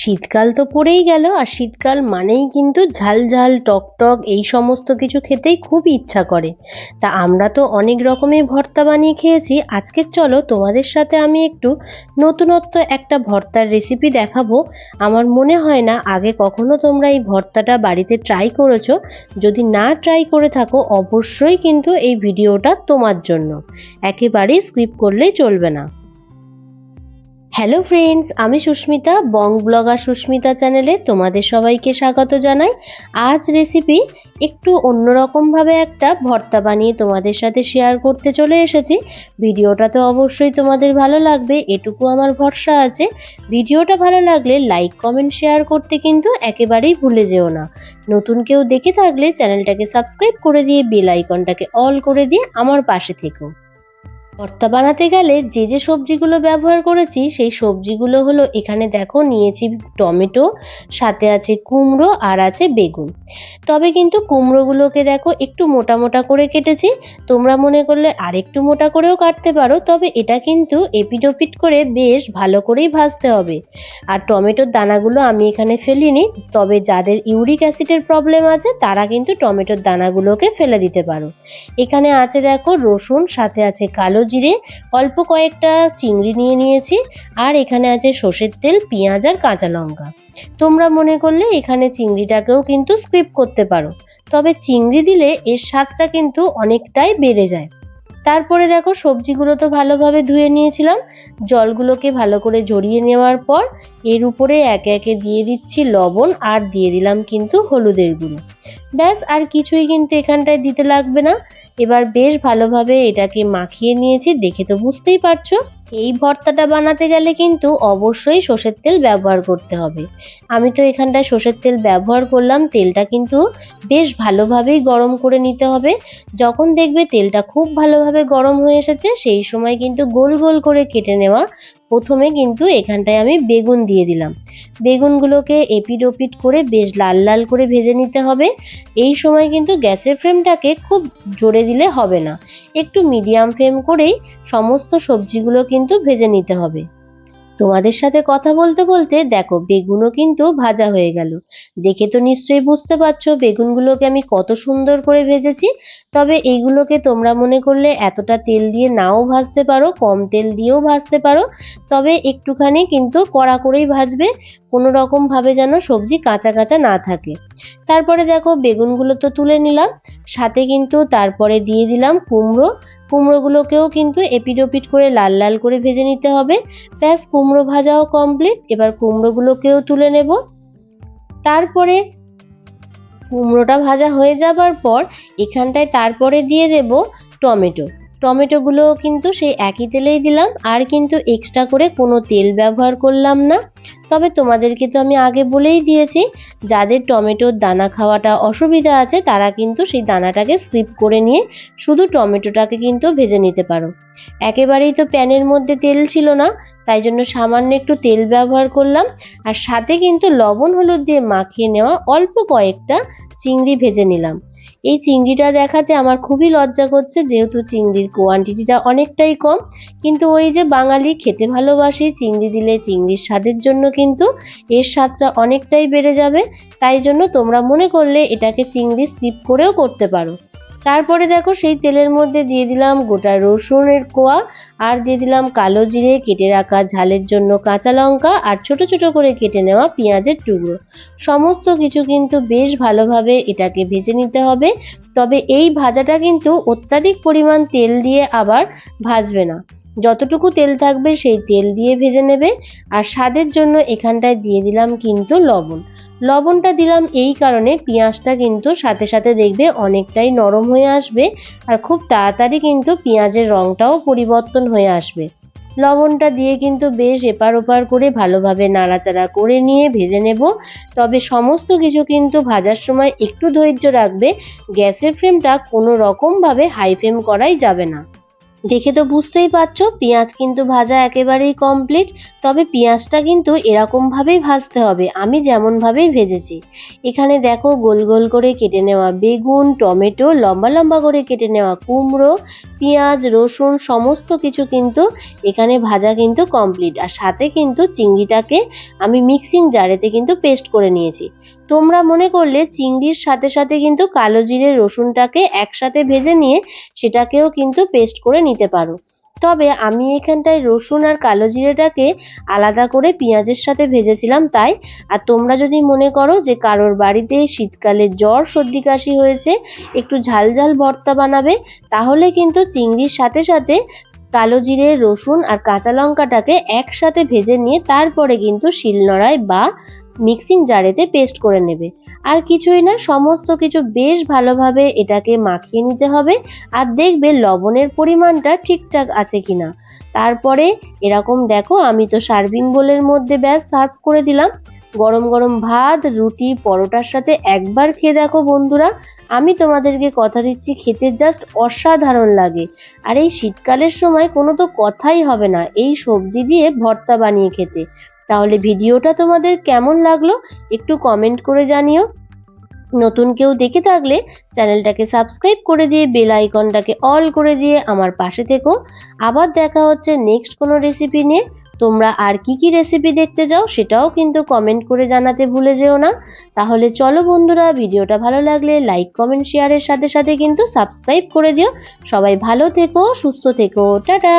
শীতকাল তো পড়েই গেল, আর শীতকাল মানেই কিন্তু ঝাল ঝাল, টক টক, এই সমস্ত কিছু খেতেই খুব ইচ্ছা করে। তা আমরা তো অনেক রকমের ভর্তা বানিয়ে খেয়েছি। আজকে চলো তোমাদের সাথে আমি একটু নতুনত্ব একটা ভর্তার রেসিপি দেখাবো। আমার মনে হয় না আগে কখনো তোমরা এই ভর্তাটা বাড়িতে ট্রাই করেছ। যদি না ট্রাই করে থাকো, অবশ্যই কিন্তু এই ভিডিওটা তোমার জন্য। একেবারেই স্ক্রিপ্ট করলেই চলবে না। হ্যালো ফ্রেন্ডস আমি সুস্মিতা বং ব্লগার সুস্মিতা চ্যানেলে তোমাদের সবাইকে স্বাগত জানাই। আজ রেসিপি একটু অন্যরকমভাবে একটা ভর্তা বানিয়ে তোমাদের সাথে শেয়ার করতে চলে এসেছি। ভিডিওটা তো অবশ্যই তোমাদের ভালো লাগবে, এটুকু আমার ভরসা আছে। ভিডিওটা ভালো লাগলে লাইক কমেন্ট শেয়ার করতে কিন্তু একেবারেই ভুলে যেও না। নতুন কেউ দেখে থাকলে চ্যানেলটাকে সাবস্ক্রাইব করে দিয়ে বেল আইকনটাকে অল করে দিয়ে আমার পাশে থেকো। ভর্তা বানাতে গেলে যে যে সবজিগুলো ব্যবহার করেছি, সেই সবজিগুলো হলো এখানে দেখো, নিয়েছি টমেটো, সাথে আছে কুমড়ো আর আছে বেগুন। তবে কিন্তু কুমড়োগুলোকে দেখো, একটু মোটা মোটা করে কেটেছি। তোমরা মনে করলে আরেকটু মোটা করেও কাটতে পারো, তবে এটা কিন্তু এপিডোপিট করে বেশ ভালো করেই ভাজতে হবে। আর টমেটোর দানাগুলো আমি এখানে ফেলিনি, তবে যাদের ইউরিক অ্যাসিডের প্রবলেম আছে, তারা কিন্তু টমেটোর দানাগুলোকে ফেলে দিতে পারো। এখানে আছে দেখো, রসুন, সাথে আছে কালো জিরে, অল্প কয়েকটা চিংড়ি নিয়ে নিয়েছি, আর এখানে আছে সর্ষের তেল, পেঁয়াজ আর কাঁচা লঙ্কা। তোমরা মনে করলে এখানে চিংড়িটাকেও কিন্তু স্ক্রিপ করতে পারো, তবে চিংড়ি দিলে এর স্বাদটা কিন্তু অনেকটাই বেড়ে যায়। তারপরে দেখো, সবজিগুলো তো ভালোভাবে ধুয়ে নিয়েছিলাম, জলগুলোকে ভালো করে ঝরিয়ে নেওয়ার পর এর উপরে একে একে দিয়ে দিচ্ছি লবণ আর দিয়ে দিলাম কিন্তু হলুদের গুঁড়ো। ব্যাস, আর কিছুই কিন্তু এখানটায় দিতে লাগবে না। এবার বেশ ভালোভাবে এটাকে মাখিয়ে নিয়েছি, দেখে তো বুঝতেই পারছ। এই ভর্তাটা বানাতে গেলে কিন্তু অবশ্যই সর্ষের তেল ব্যবহার করতে হবে। আমি তো এখানটায় সর্ষের তেল ব্যবহার করলাম, তেলটা কিন্তু বেশ ভালোভাবেই গরম করে নিতে হবে। যখন দেখবে তেলটা খুব ভালোভাবে গরম হয়ে এসেছে, সেই সময় কিন্তু গোল গোল করে কেটে নেওয়া প্রথমে কিন্তু এখানটায় আমি বেগুন দিয়ে দিলাম। বেগুনগুলোকে এপিড ওপিড করে বেশ লাল লাল করে ভেজে নিতে হবে। এই সময় কিন্তু গ্যাসের ফ্লেমটাকে খুব জোরে দিলে হবে না। একটু মিডিয়াম ফ্লেম করেই সমস্ত সবজিগুলো কিন্তু ভেজে নিতে হবে। তোমাদের সাথে কথা বলতে বলতে দেখো, বেগুনও কিন্তু ভাজা হয়ে গেল। দেখে তো নিশ্চয়ই বুঝতে পারছ, বেগুনগুলোকে আমি কত সুন্দর করে ভেজেছি। তবে এইগুলোকে তোমরা মনে করলে এতটা তেল দিয়ে নাও ভাজতে পারো, কম তেল দিয়েও ভাজতে পারো। তবে একটুখানি কিন্তু কড়া করেই ভাজবে, কোনো রকম ভাবে যেন সবজি কাঁচা কাঁচা না থাকে। তারপরে দেখো বেগুনগুলো তো তুলে নিলাম, সাথে কিন্তু তারপরে দিয়ে দিলাম কুমড়ো। কুমড়োগুলোকেও কিন্তু এপিড ওপিড করে লাল লাল করে ভেজে নিতে হবে। ব্যাস কুমড়ো ভাজাও কমপ্লিট এবার কুমড়োগুলোকেও তুলে নেব। তারপরে কুমড়োটা ভাজা হয়ে যাবার পর এখানটায় তারপরে দিয়ে দেব টমেটো। টমেটোগুলো কিন্তু সেই একই তেলেই দিলাম, আর কিন্তু এক্সট্রা করে কোনো তেল ব্যবহার করলাম না। তবে তোমাদেরকে তো আমি আগে বলেই দিয়েছি, যাদের টমেটোর দানা খাওয়াটা অসুবিধা আছে, তারা কিন্তু সেই দানাটাকে স্কিপ করে নিয়ে শুধু টমেটোটাকে কিন্তু ভেজে নিতে পারো। একেবারেই তো প্যানের মধ্যে তেল ছিল না, তাই জন্য সামান্য একটু তেল ব্যবহার করলাম, আর সাথে কিন্তু লবণ হলুদ দিয়ে মাখিয়ে নেওয়া অল্প কয়েকটা চিংড়ি ভেজে নিলাম। এই চিংড়িটা দেখাতে আমার খুবই লজ্জা করছে, যেহেতু চিংড়ির কোয়ান্টিটিটা অনেকটাই কম। কিন্তু ওই যে বাঙালি খেতে ভালোবাসি, চিংড়ি দিলে চিংড়ির স্বাদের জন্য কিন্তু এর স্বাদটা অনেকটাই বেড়ে যাবে। তাই জন্য তোমরা মনে করলে এটাকে চিংড়ি স্কিপ করেও করতে পারো। তারপরে দেখো সেই তেলের মধ্যে দিয়ে দিলাম গোটা রসুনের কোয়া, আর দিয়ে দিলাম কালো জিরে কেটে রাখা ঝালের জন্য কাঁচা লঙ্কা, আর ছোট ছোট করে কেটে নেওয়া পেঁয়াজের টুকরো। সমস্ত কিছু কিন্তু বেশ ভালোভাবে এটাকে ভেজে নিতে হবে, তবে এই ভাজাটা কিন্তু অত্যাধিক পরিমাণ তেল দিয়ে আবার ভাজবে না। যতটুকু তেল থাকবে সেই তেল দিয়ে ভেজে নেবে। আর স্বাদের জন্য এখানটায় দিয়ে দিলাম কিন্তু লবণ। লবণটা দিলাম এই কারণে পেঁয়াজটা কিন্তু সাথে সাথে দেখবে অনেকটাই নরম হয়ে আসবে আর খুব তাড়াতাড়ি কিন্তু পেঁয়াজের রঙটাও পরিবর্তন হয়ে আসবে। লবণটা দিয়ে কিন্তু বেশ এপার ওপার করে ভালোভাবে নাড়াচাড়া করে নিয়ে ভেজে নেব। তবে সমস্ত কিছু কিন্তু ভাজার সময় একটু ধৈর্য রাখবে। গ্যাসের ফ্লেমটা কোনো রকমভাবে হাই ফ্লেম করাই যাবে না। দেখে তো বুঝতেই পারছ, পেঁয়াজ কিন্তু ভাজা একেবারেই কমপ্লিট তবে পেঁয়াজটা কিন্তু এরকমভাবেই ভাজতে হবে, আমি যেমনভাবেই ভেজেছি। এখানে দেখো গোল গোল করে কেটে নেওয়া বেগুন, টমেটো, লম্বা লম্বা করে কেটে নেওয়া কুমড়ো, পেঁয়াজ, রসুন, সমস্ত কিছু কিন্তু এখানে ভাজা কিন্তু কমপ্লিট আর সাথে কিন্তু চিংড়িটাকে আমি মিক্সিং জারেতে কিন্তু পেস্ট করে নিয়েছি। তোমরা মনে করলে চিংড়ির সাথে সাথে কিন্তু কালো জিরে, রসুনটাকে একসাথে ভেজে নিয়ে সেটাকেও কিন্তু পেস্ট করে নিতে পারো। তবে আমি এখানটায় রসুন আর কালো জিরেটাকে আলাদা করে পেঁয়াজের সাথে ভেজেছিলাম তাই। আর তোমরা যদি মনে করো যে কারোর বাড়িতে শীতকালে জ্বর, সর্দি কাশি হয়েছে, একটু ঝাল ঝাল ভর্তা বানাবে, তাহলে কিন্তু চিংড়ির সাথে সাথে কালো জিরে, রসুন আর কাঁচা লঙ্কাটাকে একসাথে ভেজে নিয়ে তারপরে কিন্তু শিলনোড়ায় বা মিক্সিং জারেতে পেস্ট করে নেবে। আর কিছুই না, সমস্ত কিছু বেশ ভালোভাবে এটাকে মাখিয়ে নিতে হবে আর দেখবে লবণের পরিমাণটা ঠিকঠাক আছে কিনা। তারপরে এরকম দেখো, আমি তো সার্ভিং বোলের মধ্যে ব্যাস সার্ভ করে দিলাম। গরম গরম ভাত, রুটি, পরোটার সাথে একবার খেয়ে দেখো বন্ধুরা। আমি তোমাদেরকে কথা দিচ্ছি, খেতে জাস্ট অসাধারণ লাগে। আর এই শীতকালের সময় কোনো তো কথাই হবে না, এই সবজি দিয়ে ভর্তা বানিয়ে খেতে। তাহলে ভিডিওটা তোমাদের কেমন লাগল একটু কমেন্ট করে জানিও। নতুন কেউ দেখে থাকলে চ্যানেলটাকে সাবস্ক্রাইব করে দিয়ে বেল আইকনটাকে অল করে দিয়ে আমার পাশে থেকো। আবার দেখা হচ্ছে নেক্সট কোনো রেসিপি নিয়ে। তোমরা আর কি কি রেসিপি দেখতে চাও সেটাও কিন্তু কমেন্ট করে জানাতে ভুলে যেও না। তাহলে চলো বন্ধুরা, ভিডিওটা ভালো লাগলে লাইক কমেন্ট শেয়ারের সাথে সাথে কিন্তু সাবস্ক্রাইব করে দিও। সবাই ভালো থেকো, সুস্থ থেকো, টাটা!